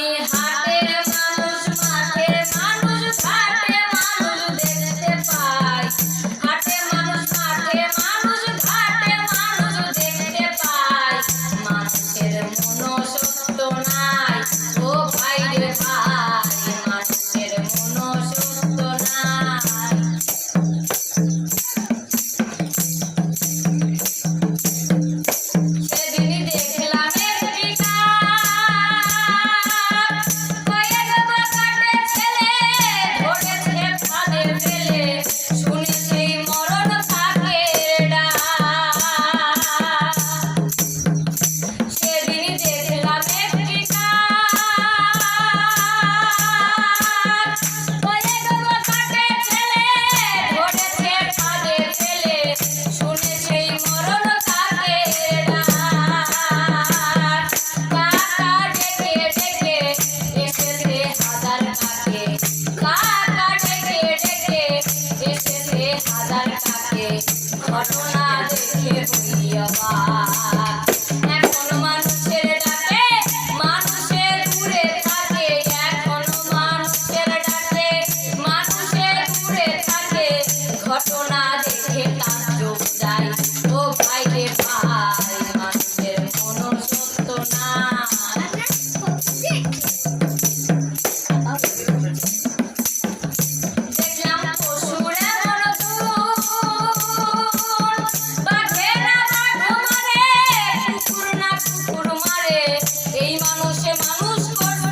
Yeah. আদার থাকে ঘটনা দেখে হইয়া Vamos por